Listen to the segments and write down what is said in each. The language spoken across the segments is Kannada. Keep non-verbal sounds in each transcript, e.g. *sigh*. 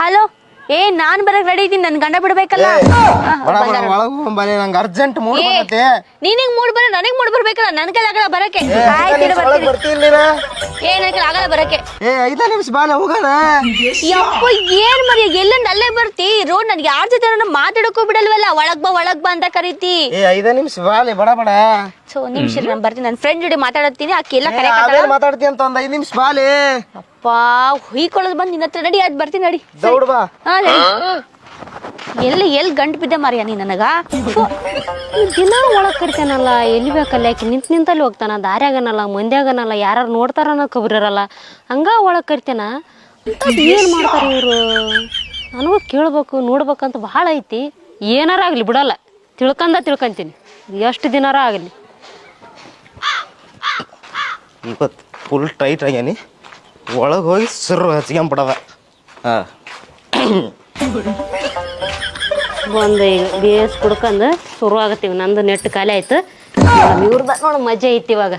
ಹಲೋ? ಏ ನಾನ್ ಬರಕ್ ರೆಡಿ ಇದೀನಿ ನನ್ ಗಂಡ ಬಿಡ್ಬೇಕಲ್ಲ? ನಂಗೆ ಅರ್ಜೆಂಟ್ ಮೂಡ್ ನಿನಗ್ ಮೂಡ್ ಬರ ನನಗ್ ಮೂಡ್ ಬರ್ಬೇಕಲ್ಲ? ನನ್ ಕೈಲಿ ಆಗಲ್ಲ ಬರಕ್ಕೆ. ಆಯ್ತ್ ಐದ್ ಇರು ಬರ್ತೀನಿ. ಏ ನನ್ ಕೈಲಿ ಆಗಲ್ಲ ಬರಕ್ಕೆ. ಏ ಐದ ನಿಮಿಷ ಬಾಲೆ ಹೋಗೋಣ. ಯಪ್ಪ ಏನ್ ಮರಿ ಎಲ್ಲಂದ ಅಲ್ಲೇ ಬರ್ತಿ? ರೋಡ್ ನನ್ಗೆ ಯಾರ ಜೊತೆ ಮಾತಾಡಕ್ಕೂ ಬಿಡಲ್ವಲ್ಲ? ಒಳಗ್ ಬಾ ಒಳಗ್ ಬಾ ಅಂತ ಕರೀತಿ. ಏ ಐದ ನಿಮಿಷ ಬಾಲೆ ಬಡ ಬಡ ಸೊ ನಿಮಿಷ ನಾನು ಬರ್ತೀನಿ. ನನ್ನ ಫ್ರೆಂಡ್ ಜೊತೆ ಮಾತಾಡತ್ತೀನಿ. ಆಕೆ ಎಲ್ಲ ಮಾತಾಡ್ತೀನಿ ಅದೇನ್ ಅಂತ ಒಂದ್ ಐದ್ ನಿಮಿಷ ಬಾಲೆ. ಅಪ್ಪ ಹುಯ್ಕೊಳ್ಳೋದು ಬಂದ್ ನಿನ್ನ ಹತ್ರ ನಡಿ ಅದ್ ಬರ್ತೀನಿ ನಡಿ. ದೌಡ್ ಬಾ. ಹಾ ನಡಿ. ಎಲ್ಲಿ ಎಲ್ಲಿ ಗಂಟು ಬಿದ್ದೆ ಮಾರಿಯ ನೀ ನನಗ? ದಿನ ಒಳಗ್ ಕರಿತಾನಲ್ಲ ಎಲ್ಲಿ ಬೇಕಲ್ಲ ಯಾಕೆ ನಿಂತ್ ನಿಂತಲ್ಲಿ ಹೋಗ್ತಾನ ದಾರ್ಯಾಗನಲ್ಲ ಮಂದ್ಯಾಗನಲ್ಲ ಯಾರು ನೋಡ್ತಾರನ ಇರಲ್ಲ ಹಂಗ ಒಳಗ್ ಕರಿತಾನ? ಏನ್ ಮಾಡ್ತಾರ ಇವ್ರು? ನನಗೂ ಕೇಳ್ಬೇಕು ನೋಡ್ಬೇಕಂತ ಭಾಳ ಐತಿ. ಏನಾರ ಆಗ್ಲಿ ಬಿಡಲ್ಲ. ತಿಳ್ಕಂದ ತಿಳ್ಕಂತೀನಿ. ಎಷ್ಟು ದಿನಾರ ಆಗಲಿ. ಇವತ್ತು ಫುಲ್ ಟೈಟ್ ಆಗ್ಯಾನಿ ಒಳಗೆ ಹೋಗಿ ಸುರು ಹಚ್ಕೊಂಬಿಡದ ಹಾಂ. ಬಂದು ಈಗ ಬೇಸ್ ಕುಡ್ಕೊಂಡು ಶುರು ಆಗತ್ತೀವಿ. ನಂದು ನೆಟ್ ಖಾಲಿ ಆಯ್ತು. ಇವ್ರದ ನೋಡಿ ಮಜಾ ಐತಿ ಇವಾಗ.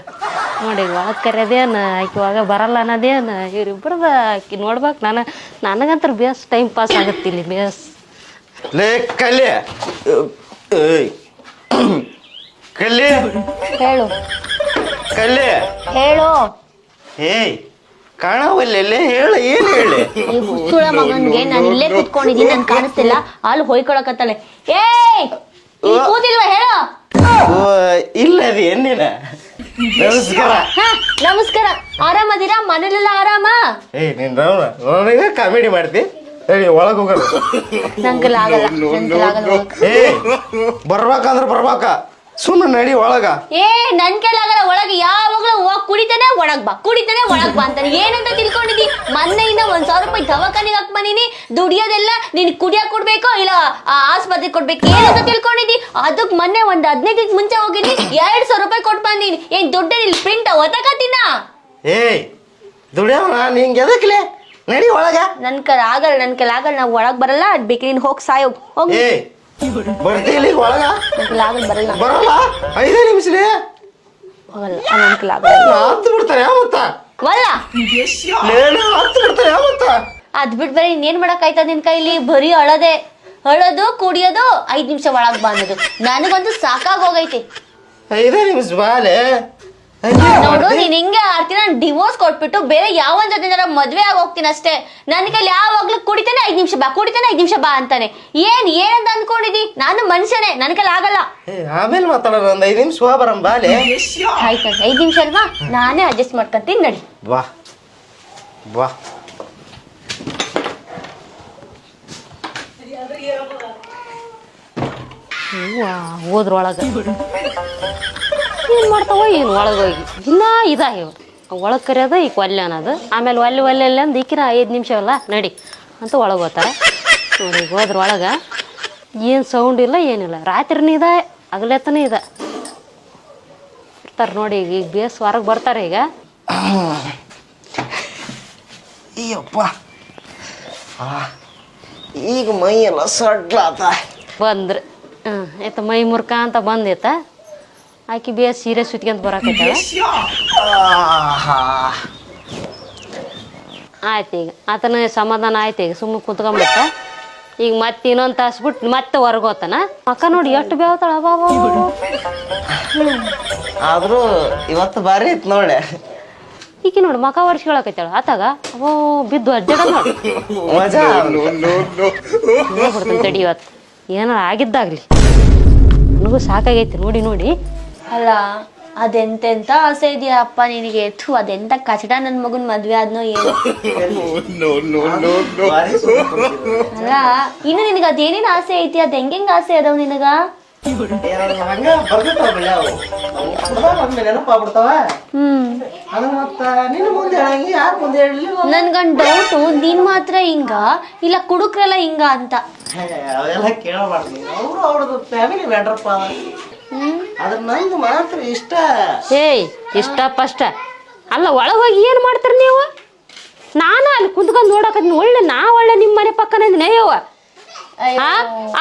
ನೋಡಿ ಒಳಗೆ ಕರೆಯೋದೇನ ಆಕಿ ಇವಾಗ ಬರಲ್ಲ ಅನ್ನೋದೇನು ಇವ್ರಿಬ್ರದ ಆಕಿ ನೋಡ್ಬೇಕು ನಾನು ನನಗಂತೂ ಬೇಸ್ ಟೈಮ್ ಪಾಸ್ ಆಗುತ್ತೆ ಇಲ್ಲಿ ಬೇಸ್. ಲೇ ಕಲ್ಲಿ ಹೇಳು. ಕಲ್ಲಿ. ಹೇಳು. ಏಯ್ ಕಾಣವಲ್ಲೆಲ್ಲ ಹೇಳ ಏನು ಹೇಳಿ? ಈ ಹುಚ್ಚುಳ ಮಗನ್ಗೆ ನಾನು ಇಲ್ಲೇ ಕುತ್ಕೊಂಡಿದ್ದೀನಿ ನನ್ ಕಾಣಿಸ್ತಿಲ್ಲ. ಅಲ್ಲಿ ಹೊಯ್ಕೊಳಕತ್ತಾಳೆ. ಏಯ್ ಕೂತಿಲ್ವಾ ಹೇಳು. ಓ ಇಲ್ಲ ಅದು ಎಂದಿನ ನಮಸ್ಕಾರ. ಹಾ ನಮಸ್ಕಾರ. ಆರಾಮದಿರಾ? ಮನೇಲೆಲ್ಲ ಆರಾಮ? ಏಯ್ ನೀನ್ ರವಣ ನನಗೆ ಕಾಮಿಡಿ ಮಾಡ್ತಿ? ಹೇಳಿ ಒಳಗೆ ಹೋಗಲ್ಲ ನಂಗೆಲ್ಲ ಆಗಲ್ಲ ನಂಗೆಲ್ಲ ಆಗಲ್ಲ ಹೋಗಕ್ಕೆ. ಏಯ್ ಬರ್ಬೇಕಂದ್ರೆ ಬರ್ಬೇಕ? ಸುಮ್ಮನೆ ನಡಿ ಒಳಗ. ಏ ನನ್ ಕೈಲಾಗಲ್ಲ ಒಳಗೆ ಯಾವಾಗ್ಲೂ ಹೋಗ್ ಕುಡಿತಾನೆ ಒಳಗ್ ಬಾ ಕುಡಿತಾನೆ ಒಳಗ್ ಬಾ ಅಂತಾನೆ. ಏನಂತ ತಿಳ್ಕೊಂಡಿದ್ದಿ ಮೊನ್ನೆಯಿಂದ ಒಂದ್ ಸಾವಿರ ರೂಪಾಯಿ ದವಾಖಾನಿಗೆ ಹಾಕ್ ಬಂದಿನಿ ದುಡಿಯೋದೆಲ್ಲ ನಿನ್ ಕುಡಿಯಾ ಕೊಡ್ಬೇಕು ಇಲ್ಲ ಆ ಆಸ್ಪತ್ರೆಗೆ ಕೊಡ್ಬೇಕು? ಏನಂತ ತಿಳ್ಕೊಂಡಿದಿ? ಅದಕ್ ಮೊನ್ನೆ ಒಂದ್ ಹದಿನೈದಕ್ಕೆ ದಿನ ಮುಂಚೆ ಹೋಗಿನಿ ಎರಡ್ ಸಾವಿರ ರೂಪಾಯಿ ಕೊಟ್ ಬಂದಿನಿ. ಏನ್ ದುಡ್ಡ ಇಲ್ಲಿ ಪ್ರಿಂಟ್ ಒತಕತ್ತಿನ ಏಯ್ ದುಡಿಯವನ? ನಿಂಗೆ ಎದಕ್ಲೆ ನಡಿ ಒಳಗ. ನನ್ ಕೈ ಆಗಲ್ಲ ನನ್ ಕೈಲಿ ಆಗಲ್ಲ ನಾವ್ ಒಳಗ್ ಬರಲ್ಲ. ಅದ್ ಬೇಕ್ರಿ ನೀನ್ ಹೋಗ್ ಸಾಯೋಗ್ ಹೋಗ್. ಏಯ್ ಈಗ ಒಳಗ? ಆಗಲ್ಲ ಬರಲ್ಲ. ಬರಲ್ಲ? ಐದೇ ನಿಮಿಷಲೇ ಹೋಗಲ್ಲ ನನ್ ಕೈಲಿ ಆಗಲ್ಲ ಹತ್ತು ಬಿಡ್ತಾರೆ ಮತ್ತ ವಲ್ಲ ಲೇನ ಹತ್ತು ಬಿಡ್ತಾರೆ ಮತ್ತ ಅದ್ ಬಿಟ್ ಬರೀ ಇನ್ನೇನ್ ಮಾಡಕ್ ಆಯ್ತದ ನಿನ್ ಕೈಲಿ? ಬರೀ ಅಳದೆ. ಅಳೋದು ಕುಡಿಯೋದು ಐದ್ ನಿಮಿಷ ಒಳಗ್ ಬಂದದು ನನಗಂತೂ ಸಾಕಾಗ್ ಹೋಗೈತಿ. ಐದೇ ನಿಮಿಷ ಬಾಲೆ. ನೋಡು ನೀನ್ ಹಿಂಗೆ ಆಡ್ತೀನಿ ನಾನು ಡಿವೋರ್ಸ್ ಕೊಟ್ಬಿಟ್ಟು ಬೇರೆ ಯಾವ ಜೊತೆ ಮದ್ವೆ ಆಗಿ ಹೋಗ್ತೀನಿ ಅಷ್ಟೇ. ನನ್ ಕೈಲಿ ಯಾವಾಗ್ಲೂ ಕುಡಿತಾನೆ ಐದ್ ನಿಮಿಷ ಬಾ ಕುಡಿತಾನೆ ಐದ್ ನಿಮಿಷ ಬಾ ಅಂತಾನೆ. ಏನ್ ಏನಂತ ಅನ್ಕೊಂಡಿದಿ? ನಾನು ಮನುಷ್ಯನೇ ನನ್ ಕೈಲಿ ಆಗಲ್ಲ. ಏ ಆಮೇಲೆ ಮಾತಾಡೋಣ ಒಂದ್ ಐದು ನಿಮಿಷ ಹೋಗ ಬರಂ ಬಾಲೆ ಆಯ್ತು ಐದ್ ನಿಮಿಷ ಅಲ್ವಾ? ನಾನೇ ಅಡ್ಜಸ್ಟ್ ಮಾಡ್ಕೊಂತೀನಿ ನಡಿ. ಬಾ ಬಾ ಹೋದ್ರೊಳಗೆ. ಏನು ಮಾಡ್ತಾವ ಏನು ಒಳಗೆ ಹೋಗಿ. ದಿನ ಇದ ಇವ್. ಒಳಗೆ ಕರೆಯೋದು ಈಗ ಒಲ್ಲೆ ಅನ್ನೋದು. ಆಮೇಲೆ ಒಲ್ಲೆ ಒಲ್ಲೆ ಅಂದು ಈಕಿನ ಐದು ನಿಮಿಷ ಅಲ್ಲ ನಡಿ ಅಂತ ಒಳಗೆ ಹೋಗ್ತಾರೆ ನೋಡಿ ಈಗ ಹೋದ್ರ ಒಳಗೆ ಏನು ಸೌಂಡ್ ಇಲ್ಲ ಏನಿಲ್ಲ ರಾತ್ರಿನೂ ಇದೆ ಅಗಲೆತನ ಇದೆ. ಇರ್ತಾರೆ ನೋಡಿ ಈಗ ಈಗ ಬೇಸ್ ಹೊರಗೆ ಬರ್ತಾರೆ ಈಗ. *coughs* ಅಯ್ಯಪ್ಪ. ಈಗ ಮೈ ಎಲ್ಲ ಸಡ್ಲಾತ. ಬಂದ್ರೆ ಹಾಂ ಆಯ್ತು ಮೈ ಮುರ್ಕ ಅಂತ ಬಂದೈತ. ಆಕಿ ಬಿ ಸೀರೆ ಸುತ್ಕೊಂತ ಬರಕತ್ತಾಳ? ಆಯ್ತು ಈಗ ಆತನ ಸಮಾಧಾನ ಆಯ್ತು ಈಗ ಸುಮ್ಮನೆ ಕುತ್ಕೊಂಬಿಟ್ಟ. ಈಗ ಮತ್ತೆ ಇನ್ನೊಂದು ತಾಸು ಬಿಟ್ಟು ಮತ್ತೆ ಹೊರಗೋತಾನ? ಅಕ್ಕ ನೋಡಿ ಎಷ್ಟು ಬೇವತಾಳ ಬಾಬಾ. ಆದ್ರೂ ಇವತ್ತು ಬಾರಿ ಐತ್ ನೋಡೆ ಈಗ ನೋಡಿ ಮಕ ವರ್ಷಗಳಾಕೈತಾಳ ಆತಾಗ? ಓ ಬಿದ್ದು ಅಡ್ಡಾಡ ನೋಡಿ. ಮಜಾ. ತಡಿ ಇವತ್ತು. ಏನಾರ ಆಗಿದ್ದಾಗ್ಲಿ. ನನಗೂ ಸಾಕಾಗೈತಿ ನೋಡಿ ನೋಡಿ. ಅಲ್ಲ ಅದೆಂತೆಂತ ಆಸೆ ಇದೆಯಾ ಅಪ್ಪ ನಿನಗೆ? ಥು ಅದೆಂತ ಕಚಡ ನನ್ನ ಮಗನ ಮದ್ವೆ ಆದ್ನೋ ಏನು. *laughs* ಅಲ್ಲ ಇನ್ನು ನಿನಗ ಅದೇನೇನ್ ಆಸೆ ಐತಿ? ಅದ್ ಹೆಂಗೆಂಗ್ ಆಸೆ ಅದಾವ ನಿನಗ? ಹಂಗ ಬರ್ದಿರ್ತಾವ ಬೆಳೆ ಅವು. ಕುಡ್ದಾಗ ಒಮ್ಮೆ ನೆನಪಾಗ್ಬಿಡ್ತಾವ. ಹ್ಮ್. ಅದು ಮತ್ತ ನಿನ್ನ ಮುಂದೆ ಹೇಳಂಗಿ ಯಾರ ಮುಂದೆ ಹೇಳಲಿ ನನ್ಗೊಂದ್ ಡೌಟು ನೀನ್ ಮಾತ್ರ ಹಿಂಗ ಇಲ್ಲ ಕುಡುಕ್ರೆಲ್ಲ ಹಿಂಗ ಅಂತ. ಅವೆಲ್ಲ ಕೇಳಬಾರ್ದು. ನೀನು. ಅವರು ಅವ್ರದ್ದು ಫ್ಯಾಮಿಲಿ ಮ್ಯಾಟ್ರಪ್ಪ ಅದ್ರ ನಂದು ಮಾತ್ರ ಇಷ್ಟ. ಏಯ್ ಇಷ್ಟ ಪಷ್ಟ ಅಲ್ಲ, ಒಳಗೆ ಹೋಗಿ ಏನು ಮಾಡ್ತೀರಿ ನೀವು? ನಾನು ಅಲ್ಲಿ ಕುಂತ್ಕೊಂಡು ನೋಡಕತ್ತೀನಿ ಒಳ್ಳೆ, ನಾ ಒಳ್ಳೆ ನಿಮ್ಮ ಮನೆ ಪಕ್ಕನ ಅಯ್ಯವ್ವ.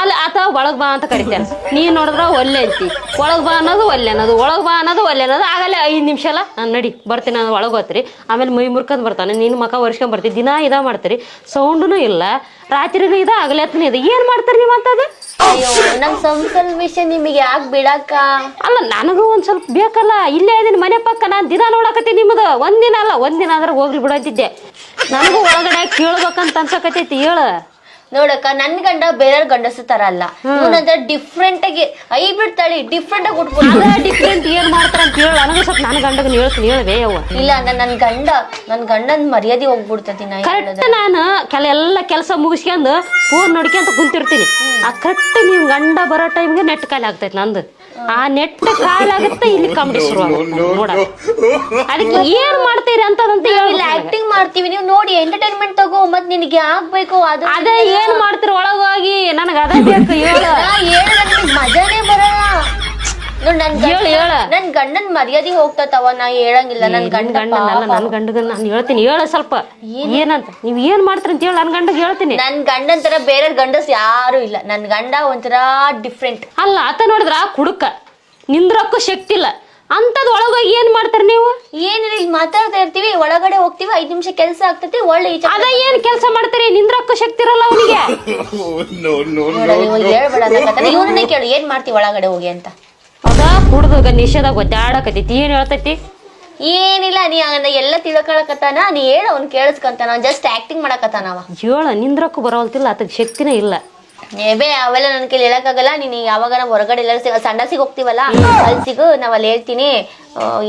ಅಲ್ಲಿ ಆತ ಒಳಗ್ ಬಾ ಅಂತ ಕರಿತಾನೆ. ನೀನ್ ನೋಡಿದ್ರ ಒಲ್ಲೆ ಅಂತಿ ಒಳಗ್ ಬಾ ಅನ್ನೋದು ಒಲ್ಲೆ ಅನ್ನೋದು. ಒಳಗ್ ಬಾ ಅನ್ನೋದು ಒಲ್ಲೆ ಅನ್ನೋದು. ಆಗಲೇ ಐದ್ ನಿಮಿಷ ಅಲ್ಲ? ನಾನು ನಡಿ ಬರ್ತೀನಿ ನಾನು ಒಳಗ್ ಹೋತ್ರಿ. ಆಮೇಲೆ ಮೈ ಮುರ್ಕೊಂಡ್ ಬರ್ತಾನೆ. ನೀನ್ ಮಕ ಒರ್ಸ್ಕೊಂಡ್ ಬರ್ತೀವಿ ದಿನ ಇದ ಮಾಡ್ತೀರಿ. ಸೌಂಡ್ನು ಇಲ್ಲ. ರಾತ್ರಿನು ಇದ ಹಗಲೆತ್ನು ಇದೆ. ಏನ್ ಮಾಡ್ತಾರಿ ನೀವು ಅಂತದ? ಅಯ್ಯೋ ನಮ್ ಸಂಸಾರದ ವಿಷಯ ನಿಮಗೆ ಯಾಕೆ ಬಿಡಕ್ಕ? ಅಲ್ಲ ನನಗೂ ಒಂದ್ ಸ್ವಲ್ಪ ಬೇಕಲ್ಲ. ಇಲ್ಲೇ ಇದೀನಿ ಮನೆ ಪಕ್ಕ. ನಾನ್ ದಿನ ನೋಡಕತ್ತೀನಿ ನಿಮ್ಮದು ಒಂದಿನ ಅಲ್ಲ ಒಂದಿನ ಆದ್ರೆ ಹೋಗ್ಲಿ ಬಿಡಂತಿದ್ದೆ ನನಗೂ ಒಳಗಡೆ ಕೇಳ್ಬೇಕಂತ ಅನ್ಸಕತ್ತೈತಿ ಹೇಳ. ನೋಡಕ್ಕ ನನ್ ಗಂಡ ಬೇರೆ ಗಂಡಸ ತರ ಅಲ್ಲ. ಇವನಂದ್ರೆ ಡಿಫ್ರೆಂಟ್ ಆಗಿ ಹೈಬ್ರಿಡ್ ತಳಿ ಡಿಫ್ರೆಂಟ್ ಆಗಿ ಉಟ್ಕೊಂಡು ಡಿಫ್ರೆಂಟ್ ಏನ್ ಮಾಡ್ತಾರ ಅಂತ ಹೇಳ. ನನಗೂ ಸ್ವಲ್ಪ ನನ್ನ ಗಂಡಗ ಹೇಳ್ತೀನಿ ಅವ್ವ. ಇಲ್ಲ ನನ್ ನನ್ ಗಂಡ ನನ್ ಗಂಡನ್ ಮರ್ಯಾದೆ ಹೋಗ್ಬಿಡ್ತತಿ ನಾ ಕರೆಕ್ಟ್ ನಾನು ಕೆಲ ಎಲ್ಲ ಕೆಲಸ ಮುಗಿಸ್ಕೊಂಡು ಫೋನ್ ನೋಡ್ಕೊಂತ ಕುಂತಿರ್ತೀನಿ. ಆ ಕರೆಕ್ಟ್ ನೀವು ಗಂಡ ಬರೋ ಟೈಮ್ಗೆ ನೆಟ್ ಕಾಲಿ ಆಗ್ತೈತಿ ನಂದು. ಆ ನೆಟ್ ಕಾಲಾಗುತ್ತೆ ಆಗುತ್ತೆ. ಇಲ್ಲಿ ಕಾಮಿಡಿ ಶುರು ನೋಡ ಅದಕ್ಕೆ ಏನ್ ಮಾಡ್ತೀರಿ ಅಂತದಂತ ಇಲ್ಲಿ ಹೇಳಿಲ್ಲ ಆಕ್ಟಿಂಗ್ ಮಾಡ್ತೀವಿ ನೀವು ನೋಡಿ ಎಂಟರ್ಟೈನ್ಮೆಂಟ್ ತಗೋ ಮತ್ ನಿನಗೆ ಆಗ್ಬೇಕು ಅದು ಅದೇ ಏನ್ ಮಾಡ್ತೀರಿ ಒಳಗೋಗಿ ನನಗೆ ಅದೇ ಬೇಕು ಹೇಳ. ಮಜಾನೇ ಬರಲ್ಲ. ನೋಡ್ ನನ್ ಹೇಳು, ಗಂಡ ಹೇಳು. ನನ್ ಗಂಡನ್ ಮರ್ಯಾದಿ ಹೋಗ್ತತವ ನಾ ಹೇಳಂಗಿಲ್ಲ ನನ್ ಗಂಡ ಗಂಡನಲ್ಲ ನನ್ನ ಗಂಡಗ ನಾನು ಹೇಳ್ತೀನಿ ಹೇಳ ಸ್ವಲ್ಪ. ಏನಂತ? ನೀವು ಏನು ಮಾಡ್ತೀರಿ ಅಂತ ಹೇಳಿ ನನ್ನ ಗಂಡಗೆ ಹೇಳ್ತೀನಿ. ನನ್ ಗಂಡನ್ ತರ ಬೇರೆ ಗಂಡಸ್ ಯಾರು ಇಲ್ಲ. ನನ್ ಗಂಡ ಒಂಥರ ಡಿಫ್ರೆಂಟ್ ಅಲ್ಲ ಆತ ನೋಡಿದ್ರ ಕುಡುಕ? ನಿಂದ್ರಕ್ಕೂ ಶಕ್ತಿ ಇಲ್ಲ. ಅಂತದ್ ಒಳಗೋಗಿ ಏನ್ ಮಾಡ್ತಾರ ನೀವು? ಏನಿಲ್ಲ ಇಲ್ಲಿ ಮಾತಾಡ್ತಾ ಇರ್ತೀವಿ ಒಳಗಡೆ ಹೋಗ್ತೀವಿ ಐದ್ ನಿಮಿಷ ಕೆಲಸ ಆಗ್ತತಿ ಒಳ್ಳೆ ಈಚೆ ಅದ ಏನ್ ಕೆಲಸ ಮಾಡ್ತಾರೆ? ನಿಂದ್ರಕ್ಕೂ ಶಕ್ತಿ ಇರಲ್ಲ ಅವನಿಗೆ. *laughs* ಹೇಳ್ಬೇಡ ಇವನನ್ನೇ ಕೇಳು ಏನ್ ಮಾಡ್ತೀವಿ ಒಳಗಡೆ ಹೋಗಿ ಅಂತ. ಅದ ಕುಡ್ದಾಗ ನಿಷೇಧ ಗೊತ್ತಾಡಕತ್ತೈತಿ ಏನ್ ಹೇಳ್ತೈತಿ? ಏನಿಲ್ಲ ನೀ ಹಂಗಂದ ಎಲ್ಲ ತಿಳ್ಕೊಳಕತ್ತಾನ ನೀ ಹೇಳ ಅವ್ನ್ ಕೇಳಿಸ್ಕೊಂತಾನ ಜಸ್ಟ್ ಆಕ್ಟಿಂಗ್ ಮಾಡಕತ್ತಾನವ ಹೇಳ ನಿಂದ್ರಕ್ಕೂ ಬರೋಲ್ತಿಲ್ಲ ಅದಕ್ಕೆ ಶಕ್ತಿನೇ ಇಲ್ಲ. ಏಬೇ ಅವೆಲ್ಲ ನನ್ ಕೈಲಿ ಹೇಳಕ್ಕಾಗಲ್ಲ ನೀನ್ ಯಾವಾಗ ನಾವು ಹೊರಗಡೆ ಎಲ್ಲರೂ ಸಿಗ ಸಂಡಸಿಗೆ ಹೋಗ್ತೀವಲ್ಲ ಅಲ್ಲಿ ಸಿಗು ನಾವ್ ಅಲ್ಲಿ ಹೇಳ್ತೀನಿ.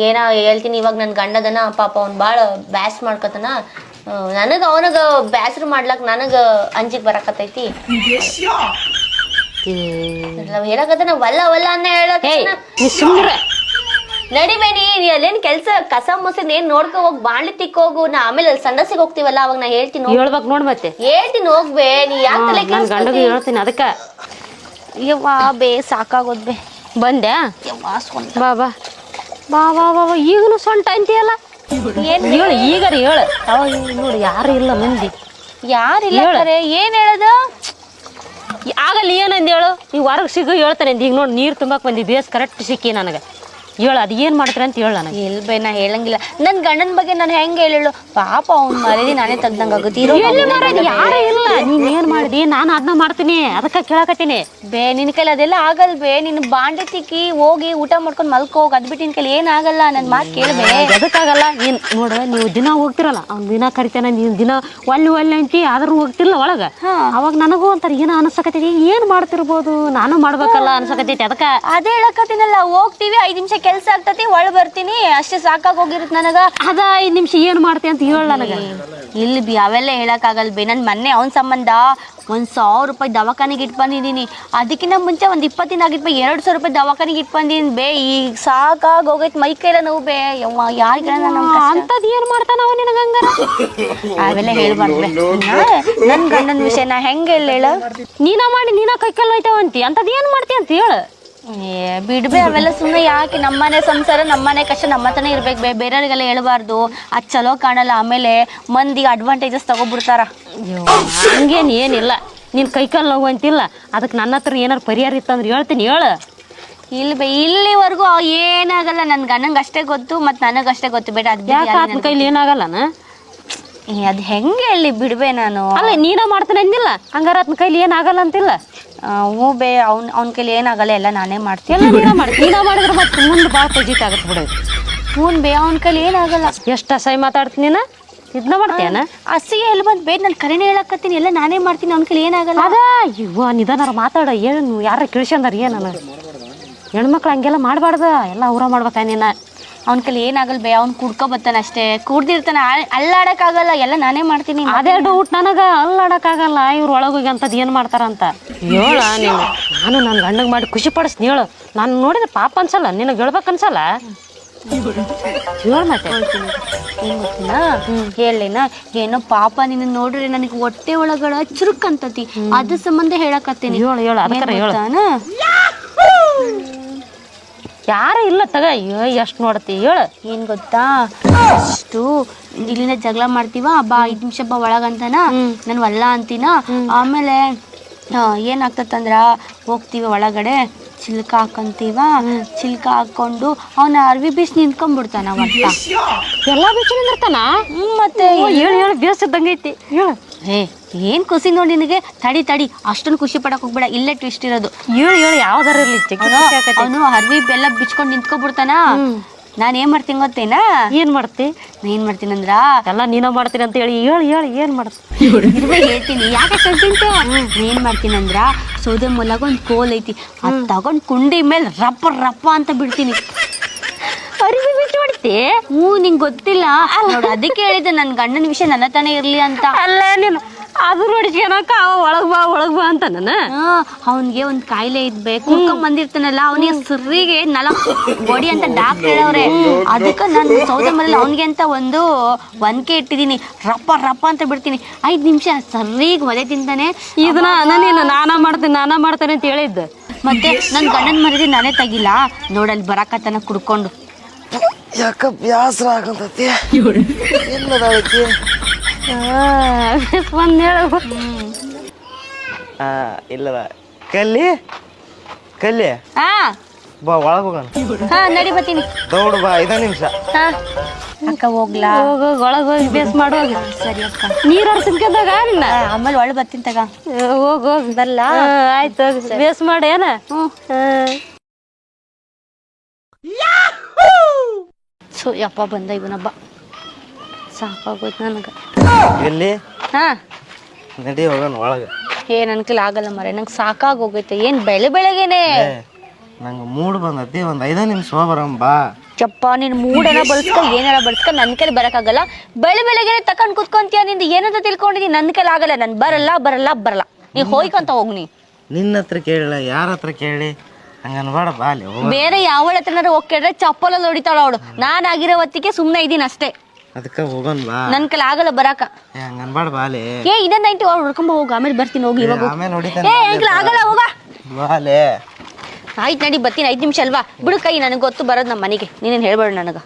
ಏನ ಹೇಳ್ತೀನಿ ಇವಾಗ ನನ್ ಗಂಡದನ ಪಾಪ ಅವ್ನ್ ಬಾಳ ಬ್ಯಾಸ್ ಮಾಡ್ಕೊತಾನ ನನಗ ಅವನಗ ಬ್ಯಾಸ್ರು ಮಾಡ್ಲಕ್ ನನಗ ಅಂಜಿಕ್ ಬರಕತ್ತೈತಿ. ಏ, ನಾವ್ ಹೇಳಕತ್ತಾನ ವಲ್ಲ ವಲ್ಲ ಅನ್ನ ಹೇಳಕ್ ಏಯ್ ನೀ ಸುಮ್ಮನೆ ನಡಿಬೇಡಿ ನೀ ಅಲ್ಲೇನ್ ಕೆಲ್ಸ ಕಸ ಮುಸಿದ್ ಏನ್ ನೋಡ್ಕೊ ಹೋಗ್ ಬಾಣ್ಲಿ ತಿಕ್ಕೋಗು ನಾ ಆಮೇಲೆ ಅಲ್ಲಿ ಸಂಡಸಿಗೆ ಹೋಗ್ತೀವಲ್ಲ ಅವಾಗ ನಾ ಹೇಳ್ತೀನಿ ಹೋಗ್- ಹೇಳ್ಬೇಕ್ ನೋಡ್ ಮತ್ತೆ. ಹೇಳ್ತೀನಿ ಹೋಗ್ಬೇ ನೀ ಯಾಕೆ ತಲೆ ಗಂಡಗೂ ಹೇಳ್ತೀನಿ ಅದಕ್ಕ. ಯವ್ವಾ ಬೇ ಸಾಕಾಗೋದ್ ಬೇ. ಬಂದ್ಯಾ ಯವ್ವಾ ಬಾ ಬಾ. ಬಾ ಬಾ ಬಾ ಬಾ. ಈಗನು ಸೊಂಟ ಅಂತೀಯಲ್ಲ? ಏನ್ ಹೇಳು ಈಗಾರ ಹೇಳು. ನೋಡಿ ಯಾರು ಇಲ್ಲ ಮಂದಿ. ಯಾರಿಲ್ಲ ಹೇಳು. ಕರೆ ಏನ್ ಹೇಳದ? ಆಗಲ್ಲ ಏನಂದ ಹೇಳು. ನೀವು ಹೊರಗೆ ಸಿಗು ಹೇಳ್ತಾನೆ ಈಗ ನೋಡಿ ನೀರು ತುಂಬಕ್ಕೆ ಬಂದಿ ಬೇಸ್ ಕರೆಕ್ಟ್ ಸಿಕ್ಕಿ ನನಗೆ. ಹೇಳು ಅದು ಏನು ಮಾಡ್ತೀರ ಅಂತ ಹೇಳ ನನಗೆ. ಎಲ್ ಬೇ ನಾ ಹೇಳಂಗಿಲ್ಲ. ನನ್ನ ಗಂಡನ ಬಗ್ಗೆ ನಾನು ಹೆಂಗೆ ಹೇಳು ಪಾಪ ಅವ್ನ್ ಮರದಿ ನಾನೇ ತೆಗ್ದಂಗೆ ಆಗುತ್ತೆ. ಇರೋ ಎಲ್ಲಿ ಮಾರಾಯ್ತು? ಯಾರೂ ಇಲ್ಲ ನೀನು ಏನು ಮಾಡಿದಿ? ನಾನು ಅದನ್ನ ಮಾಡ್ತೀನಿ ಅದಕ್ಕೆ ಕೇಳಕತ್ತೀನಿ. ಬೇ ನಿನ್ನ ಕೈಲಿ ಅದೆಲ್ಲ ಆಗಲ್ ಬೇ. ನಿನ್ನ ಬಾಂಡೆ ತಿಕ್ಕಿ ಹೋಗಿ ಊಟ ಮಾಡ್ಕೊಂಡ್ ಮಲ್ಕೋ ಹೋಗಿ. ಅದ್ ಬಿಟ್ಟು ನಿನ್ ಕೈಲಿ ಏನಾಗಲ್ಲ ಆಗಲ್ಲ ನನ್ ಮಾತ್ ಕೇಳ್ಬೇ ಅದಕ್ಕಾಗಲ್ಲ. ನೀನ್ ನೋಡು ನೀವು ದಿನ ಹೋಗ್ತಿರಲ್ಲ ಅವ್ನು ದಿನ ಕರಿತಾನೆ ನೀನು ದಿನ ಒಳ್ಳೆ ಒಳ್ಳೆ ಅಂತಿ ಆದ್ರೂ ಹೋಗ್ತಿರ್ಲ ಒಳಗ. ಅವಾಗ ನನಗೂ ಒಂಥರ ಏನೋ ಅನಿಸಕತ್ತೈತಿ. ಏನ್ ಮಾಡ್ತಿರ್ಬೋದು? ನಾನು ಮಾಡ್ಬೇಕಲ್ಲ ಅನ್ಸಕತ್ತೈತಿ ಅದಕ್ಕೆ. ಅದೇ ಹೇಳಕತ್ತೀನಲ್ಲ ಹೋಗ್ತೀವಿ ಐದು ನಿಮಿಷ ಕೆಲ್ಸ ಆಗ್ತತಿ ಒಳ ಬರ್ತೀನಿ ಅಷ್ಟೇ ಸಾಕಾಗ ಹೋಗಿರುತ್ತೆ ನನಗ. ಅದ ಐದ್ ನಿಮಿಷ ಏನು ಮಾಡ್ತಿ ಅಂತ ಹೇಳ ನನಗ. ಇಲ್ಲಿ ಬಿ ಅವೆಲ್ಲ ಹೇಳಕ್ಕಾಗಲ್ ಬಿ. ನನ್ ಮೊನ್ನೆ ಅವನ್ ಸಂಬಂಧ ಒಂದ್ ಸಾವಿರ ರೂಪಾಯಿ ದವಾಖಾನೆಗೆ ಇಟ್ ಬಂದಿದ್ದೀನಿ ಅದಕ್ಕಿಂತ ಮುಂಚೆ ಒಂದ್ ಇಪ್ಪತ್ತು ದಿನ ಆಗಿತ್ತು ಬೇ ಎರಡ್ ಸಾವಿರ ರೂಪಾಯಿ ದವಾಖಾನೆಗೆ ಇಟ್ ಬಂದಿದ್ದೀನಿ ಬೇ. ಈಗ ಸಾಕಾಗ ಹೋಗೈತ್ ಮೈ ಕೈಲ ನೋವು ಬೇ. ಯವ್ವ ಯಾರ್ ಕೇಳ ನಮ್ ಕಷ್ಟ. ಅಂತದ್ ಏನ್ ಮಾಡ್ತಾನ ಅವ ನಿನಗ ಹಂಗಾರ? ಅವೆಲ್ಲ ಹೇಳ್ಬಾರ್ದು ಬೇ. ನನ್ ಗಂಡನ ವಿಷಯ ನಾ ಹೆಂಗ ಹೇಳ ಹೇಳ? ನೀನ ಮಾಡಿ ನೀನ ಕೈ ಕಲ್ ಹೋಯ್ತಾವಂತಿ ಅಂತದ್ ಏನ್ ಮಾಡ್ತಿ ಅಂತ ಹೇಳು. ಏ ಬಿಡ್ಬೇ ಅವೆಲ್ಲ ಸುಮ್ಮನೆ ಯಾಕೆ? ನಮ್ಮನೆ ಸಂಸಾರ ನಮ್ಮನೆ ಕಷ್ಟ ನಮ್ಮ ಹತ್ರನೇ ಇರ್ಬೇಕು. ಬೇ ಬೇರೆಯವ್ರಿಗೆಲ್ಲ ಹೇಳ್ಬಾರ್ದು. ಅದು ಚಲೋ ಕಾಣಲ್ಲ. ಆಮೇಲೆ ಮಂದಿ ಅಡ್ವಾಂಟೇಜಸ್ ತಗೊಬಿಡ್ತಾರ. ಹಂಗೇನ್ ಏನಿಲ್ಲ. ನಿನ್ನ ಕೈ ಕಾಲು ನೋವು ಅಂತಿಲ್ಲ. ಅದಕ್ಕೆ ನನ್ನ ಹತ್ರ ಏನಾರು ಪರಿಹಾರ ಇತ್ತಂದ್ರೆ ಹೇಳ್ತೀನಿ ಹೇಳು. ಇಲ್ಲಿ ಬೇ ಇಲ್ಲಿವರೆಗೂ ಏನಾಗಲ್ಲ ನನ್ ಗಂಡಂಗೆ ಅಷ್ಟೇ ಗೊತ್ತು ಮತ್ತು ಅಷ್ಟೇ ಗೊತ್ತು. ಬೇಡ ಅದು ಯಾಕೆ ಆತನ ಕೈಲಿ ಏನಾಗಲ್ಲನ? ಅದು ಹೆಂಗೆ ಹೇಳಿ ಬಿಡ್ಬೇ ನಾನು? ಅಲ್ಲ ನೀನೇ ಮಾಡ್ತಾನೆ ಅಂದಿಲ್ಲ. ಹಂಗಾರ ಆತನ ಕೈಲಿ ಏನಾಗಲ್ಲ ಅಂತಿಲ್ಲ. ಹ್ಞೂ ಬೇ ಅವ್ನ ಅವ್ನ ಕೈಲಿ ಏನಾಗಲ್ಲ ಎಲ್ಲ ನಾನೇ ಮಾಡ್ತೀನಿ. ಎಲ್ಲ ನೀನ ಮಾಡಿ ನೀನ ಮಾಡಿದ್ರೆ ಮತ್ತೆ ಮುಂದೆ ಭಾಳ ಪಜಿಟ್ ಆಗತ್ತೆ ಬಿಡು. ಹ್ಞೂ ಬೇ ಅವ್ನ ಕೈಲಿ ಏನಾಗಲ್ಲ. ಎಷ್ಟು ಅಸಹ್ಯ ಮಾತಾಡ್ತೀನಿ ನೀನು? ಇದನ್ನ ಮಾಡ್ತೇನ ಅಸಿಗೆ ಎಲ್ಲಿ ಬಂದು ಬೇ ನಾನು ಕರೆನೇ ಹೇಳಕತ್ತೀನಿ ಎಲ್ಲ ನಾನೇ ಮಾಡ್ತೀನಿ ಅವ್ನ ಕೈಲಿ ಏನಾಗಲ್ಲ. ಅದ ಇವ ನಿಧಾನಾರ ಮಾತಾಡ ಏನು ಯಾರ ಕೇಳ್ಸ್ಕೊಂಡಾರ ಏನನ? ಹೆಣ್ಮಕ್ಳು ಹಂಗೆಲ್ಲ ಮಾಡಬಾರ್ದ ಎಲ್ಲ ಊರ ಮಾಡ್ಬೇಕಾ ನೀನ? ಅವ್ನ ಕೈಲಿ ಏನಾಗಲ್ಲ ಬೇ? ಅವ್ನು ಕುಡ್ಕೊ ಬರ್ತಾನೆ ಅಷ್ಟೇ. ಕುಡ್ದಿರ್ತಾನೆ ಅಲ್ಲಾಡಕ್ಕಾಗಲ್ಲ ಎಲ್ಲ ನಾನೇ ಮಾಡ್ತೀನಿ. ಅದೆರಡು ಊಟ ನನಗ ಅಲ್ಲಾಡಕ್ಕಾಗಲ್ಲ ಇವ್ರ ಒಳಗೋಗಿ ಅಂತದ್ ಏನ್ ಮಾಡ್ತಾರಂತ? ಹೇಳ ನೀನು. ನಾನು ನನ್ನ ಗಂಡಗ್ ಮಾಡಿ ಖುಷಿ ಪಡಿಸ್ತೀನಿ ಹೇಳು. ನಾನು ನೋಡಿದ್ರೆ ಪಾಪ ಅನ್ಸಲ್ಲ ನಿನಗೆ ಹೇಳ್ಬೇಕು ಅನ್ಸಲ್ಲ? ಹೇಳು ಮತ್ತೆ. ಏನ್ ಗೊತ್ತಿಲ್ಲ ಹೇಳಿನ ಏನೋ ಪಾಪ ನಿನ್ನ ನೋಡ್ರಿ ನನಗೆ ಹೊಟ್ಟೆ ಒಳಗಡೆ ಚುರುಕ್ ಅಂತತಿ. ಅದ್ರ ಸಂಬಂಧ ಹೇಳಕತ್ತೀನಿ ಹೇಳು ಹೇಳು ಅದಕ್ಕೆ ಹೇಳು. ಯಾರು ಇಲ್ಲ ತಗ. ಅಯ್ಯೋ ಎಷ್ಟು ನೋಡ್ತಿ ಹೇಳು. ಏನ್ ಗೊತ್ತಾ? ಅಷ್ಟು ಇಲ್ಲಿಂದ ಜಗಳ ಮಾಡ್ತೀವ? ಬಾ ಐದ್ ನಿಮಿಷ ಬಾ ಒಳಗಂತನ. ನಾನು ಒಲ್ಲ ಅಂತೀನ. ಆಮೇಲೆ ಏನಾಗ್ತದಂದ್ರ ಹೋಗ್ತೀವಿ ಒಳಗಡೆ ಚಿಲ್ಕ ಹಾಕೊಂತೀವ? ಚಿಲ್ಕ ಹಾಕೊಂಡು ಅವನ ಅರ್ವಿ ಬೀಸ್ ನಿಂತ್ಕೊಂಡ್ಬಿಡ್ತಾನ ಎಲ್ಲ ಬೀಚ್ ನಿಂದಿರ್ತಾನ? ಮತ್ತೆ ಹೇಳು ಹೇಳು ಬೇಸ್ ಇದ್ದಂಗೈತಿ. ಹೇಳು. ಏ ಏನ್ ಖುಷಿ ನೋಡಿ ನಿನಗೆ? ತಡಿ ತಡಿ. ಅಷ್ಟೊಂದು ಖುಷಿ ಪಡಕ್ ಹೋಗ್ಬೇಡ. ಇಲ್ಲೇ ಟ್ವಿಸ್ಟ್ ಇರೋದು. ಏಳು ಯಾವ್ದಾರ ಇರ್ಲಿ. ಅವನು ಅರ್ವಿ ಬೆಲ್ಲ ಬಿಚ್ಕೊಂಡು ನಿಂತ್ಕೊಬಿಡ್ತಾನ. ನಾನು ಏನ್ ಮಾಡ್ತೀನಿ ಗೊತ್ತೇನಾ? ಏನ್ ಮಾಡ್ತಿ? ನಾ ಏನ್ ಮಾಡ್ತೀನಂದ್ರ ಎಲ್ಲ ನೀನ ಮಾಡ್ತೀನಿ ಅಂತ ಹೇಳಿ. ಹೇಳಿ ಹೇಳಿ ಏನ್ ಮಾಡ್ತೀನಿ ಹೇಳ್ತೀನಿ. ಯಾಕೆ ತಿಂತ? ಏನ್ ಮಾಡ್ತೀನಂದ್ರ ಸೌದೆ ಮೂಲಗೊಂದು ಒಂದ್ ಕೋಲ್ ಐತಿ. ಅದ್ ತಗೊಂಡ್ ಕುಂಡಿ ಮೇಲೆ ರಪ್ಪ ರಪ್ಪ ಅಂತ ಬಿಡ್ತೀನಿ. ಹೊಡಿತಿ ಹ್ಞೂ ನಿಂಗ್ ಗೊತ್ತಿಲ್ಲ? ನೋಡು ಅದಕ್ಕೆ ಹೇಳಿದ್ದೆ ನನ್ ಗಂಡನ ವಿಷಯ ನನ್ನ ತಾನೇ ಇರ್ಲಿ ಅಂತ. ಅಲ್ಲ ನೀನು ಅದು ನೋಡಿಸ್ಕೊಳಕ ಅವ ಒಳಗ್ ಬಾ ಒಳಗ್ ಬಾ ಅಂತ ನಾನು? ಅವನ್ಗೆ ಒಂದ್ ಕಾಯಿಲೆ ಇದ್ಬೇಕು. ಕುಡ್ಕೊಂಡ್ ಬಂದಿರ್ತಾನಲ್ಲ ಅವನಿಗೆ ಸರಿಗೆ ನಲ ಬಾಡಿ ಅಂತ ಡಾಕ್ಟರ್ ಹೇಳವ್ರೆ. ಅದಕ್ಕೆ ನಾನು ಸೌದೆ ಮನೇಲಿ ಅವನಿಗೆ ಅಂತ ಒಂದು ಒನ್ಕೆ ಇಟ್ಟಿದೀನಿ ರಪ್ಪ ರಪ್ಪ ಅಂತ ಬಿಡ್ತೀನಿ. ಐದ್ ನಿಮಿಷ ಸರಿಗೆ ಒದೆ ತಿಂತಾನೆ. ಇದನ್ನ ನೀನು ನಾನಾ ಮಾಡ್ತೀನಿ ನಾನಾ ಮಾಡ್ತಾನೆ ಅಂತ ಹೇಳಿದ್ದೆ. ಮತ್ತೆ ನನ್ ಗಂಡನ ಮರದಿ ನಾನೇ ತೆಗಿಲ್ಲ. ನೋಡಲ್ಲಿ ಬರಾಕತ್ತನ ಕುಡ್ಕೊಂಡು. ಯಾಕ ಬ್ಯಾಸರ ಆಗಂತತಿ ಎಲ್ಲದಾಳಕಿ ಒಂದ್ ಹೇಳು. ಆ ಇಲ್ಲದ. ಕಲ್ಲಿ? ಕಲ್ಲಿ? ಹಾ ಬಾ ಒಳಗೆ ಹೋಗೋಣ. ಹಾ ನಡಿ ಬರ್ತೀನಿ. ದೌಡ್ ಬಾ ಐದ ನಿಮಿಷ. ಹಾ. ಅಕ್ಕ ಹೋಗ್ಲಾ? ಹೋಗ ಒಳಗೆ ಹೋಗಿ ಬೇಸ್ ಮಾಡುವಾಗ ಸರಿ ಅಕ್ಕ. ನೀರ್ ಸಿಮ್ಕೊಂಡಾಗ ನಿನ್ನ? ಆಮೇಲೆ ಒಳಗೆ ಬರ್ತೀನಿ ತಗ. ಹೋಗ್ ಹೋಗಿ. ಬರ್ಲಾ? ಆಯ್ತು ಬೇಸ್ ಮಾಡು ಏನ? ಸೊ ಯಪ್ಪ ಬಂದ ಇವನಬ್ಬ. ಸಾಕಾಗೋಯ್ತು ನನಗೆ. ಎಲ್ಲಿ? ಹಾ. ನಡಿ ಹೋಗೋಣ ಒಳಗೆ. ಏ ನನ್ ಕೈಲಿ ಆಗಲ್ಲ ಮರೆ ನಂಗೆ ಸಾಕಾಗೋಗೈತೆ. ಏನು ಬೆಳೆ ಬೆಳಗ್ಗೆನೆ? ನಂಗೆ ಮೂಡ್ ಬಂದತಿ ಒಂದು ಐದ ನಿಮಿಷ ಹೋಗ್ಬರಂ ಬಾ. ಚಪ್ಪ ನೀನ್ ಮೂಡನ ಬಳಸ್ಕ ಏನಾರ ಬಳಸ್ಕ ನನ್ ಕೈಲಿ ಬರಕ್ಕಾಗಲ್ಲ. ಬೆಳೆ ಬೆಳಗ್ಗೆನೆ ತಕೊಂಡ್ ಕುತ್ಕೊಂತೀಯ ನಿಂದು? ಏನಂತ ತಿಳ್ಕೊಂಡಿದ್ದೀನಿ ನನ್ ಕೈಲಿ ಆಗಲ್ಲ. ನಾನು ಬರಲ್ಲ ಬರಲ್ಲ ಬರಲ್ಲ. ನೀ ಹೋಯ್ಕೊಂತ ಹೋಗ್ನಿ ನಿನ್ನ ಹತ್ರ ಕೇಳಲ್ಲ ಯಾರ ಹತ್ರ ಕೇಳಿ? ಹಂಗ ಅನ್ಬೇಡ ಬಾ ಅಲ್ಲಿ ಹೋಗ ಬೇರೆ ಯಾವಳ ಹತ್ರನಾರ ಹೋಗ್ ನೋಡಿತಾಳ ಚಪ್ಪಲಲ್ಲಿ ಹೊಡಿತಾಳ ಅವಳು. ನಾನ್ ಆಗಿರೋ ಹೊತ್ತಿಗೆ ಸುಮ್ನೆ ಇದೀನಿ ಅಷ್ಟೇ. ಅದಕ್ಕೆ ಹೋಗೋಣ ಬಾ. ನನ್ ಕೈಲಿ ಆಗಲ್ಲ ಬರಾಕ. ಏ ಹಂಗ ಅನ್ಬೇಡ ಬಾ ಅಲ್ಲಿ. ಏ ಇದನ್ನ ನೈಂಟಿ ಅವ್ರು ಹುಡ್ಕೊಂಬ ಹೋಗು ಆಮೇಲೆ ಬರ್ತೀನಿ ಹೋಗಿ ಇವಾಗ. ಹೋಗು. ಆಮೇಲೆ ಏ ಹೊಡಿತಾನೆ ಆಗಲ್ಲ ಹೋಗ. ಬಾಲೆ ಆಯ್ತು ನಡಿ ಬರ್ತೀನಿ ಐದು ನಿಮಿಷ ಅಲ್ವಾ? ಬಿಡು ಕೈ ನನಗೆ ಗೊತ್ತು ಬರೋದು ನಮ್ಮ ಮನೆಗೆ. ನೀನೇನು ಹೇಳ್ಬೇಡ ನನಗೆ.